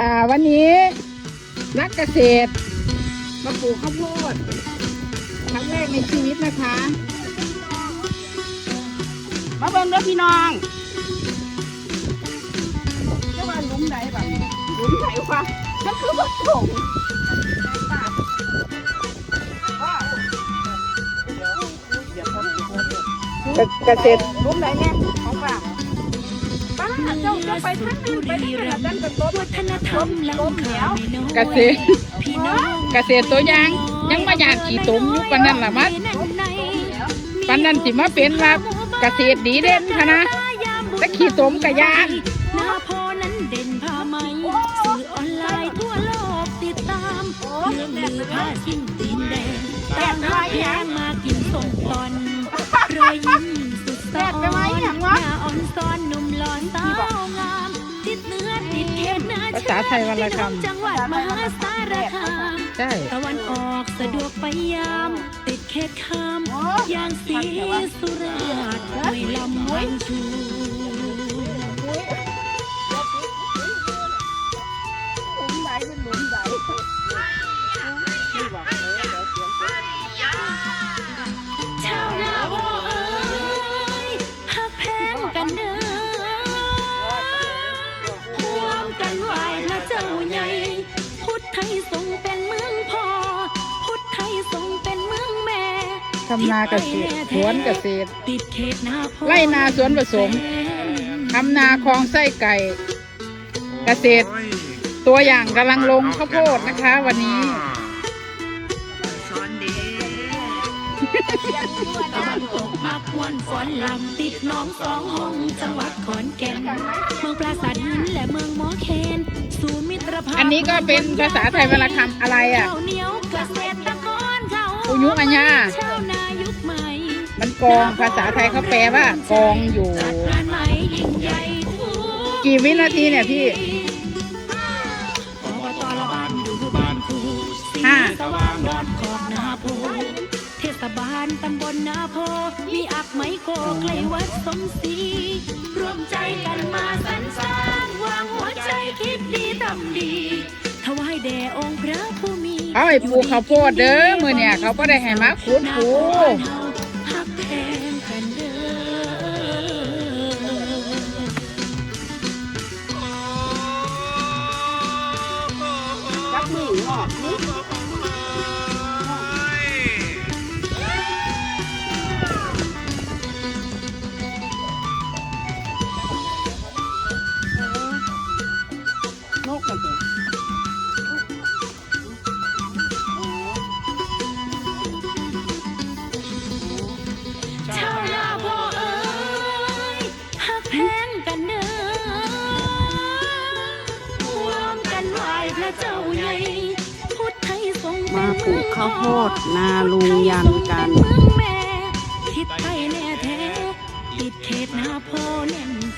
อ่าวันนี้นักเกษตรมาปลูกข้าวโพดครั้งแรกในชีวิตนะคะ มาเบิ่งเด้อพี่น้องจะว่าหลุมไหนแบบหลุมไหนวะมันคือบ่ถงเกษตรหลุมไหนเนี่ยของป้าป้า เจ้าจะไปทางนั้นไปทางนั้นดันกระโต๊ะวัฒนธรรมล้ำค่าไม่น้อยเกษตรพี่น้องเกษตรตัวอย่างยังมาอยากขี่ตุ่มอยู่ปานนั้นล่ะมัดปานนั้นสิมาเป็นว่าเกษตรดีเด่นพะนะแต่ขี่ตุ่มกะยานหน้าโพนั้นเด่นผ้าไหมสื่อออนไลน์ทั่วโลกติดตามเรื่องลือผ้าสิ้นตีนแดงต่างหาแพงมากินส่งตอนรอยยิ้มสุดสะอ่อน ษาไทยวรรณคจังหวัดมหาสารคามำใช่ ตะวันออกสะดวกไปยาม ติดเขตคามอย่างสีสุราษฎร์ห้วยลำห้วยชู ทำนาเกษตรสวนเกษตรติดเขตนาโพไร่นาสวนผสมทำนาคลองไส้ไก่ เกษตร ตัวอย่างกำลังลงข้าวโพดนะคะ วันนี้ตะวันตกมาควนฝนลำติดหน้องสองห้องจังหวัดขอนแก่นเมืองปราสาทหินและเมืองหมอเคนศูนย์มิตรภาพอันนี้ก็เป็นภาษาไทยวรรณคำอะไรอะข้าวเหนียวเกษตรกรเขาอุยุอัญญา กองภาษาไทยเขาแปลว่ากองอยู่จัดงานใหม่ยิ่งใหญ่ทุกกี่วินาทีเนี่ยพี่อบตละบ้านดูบ้านครูสีห้าสว่างดอนขอบนาโพเทศบาลตำบลนาโพมีอักไมโกใกล้วัดสมศรีร่วมใจกันมาสรรสร้างวางหัวใจคิดดีทำดีถวายแด่องค์พระผู้มีเขาให้ปลูกข้าวโพดเด้อมือเนี่ยเขาก็ได้ให้มาขุดปลูกหักแพ งกันเด้อจับมือออกมือ ปลูกข้าวโพดนาลุงยันกันทิศไทยแน่แท้ติดเขตนาโพแน่นแฟน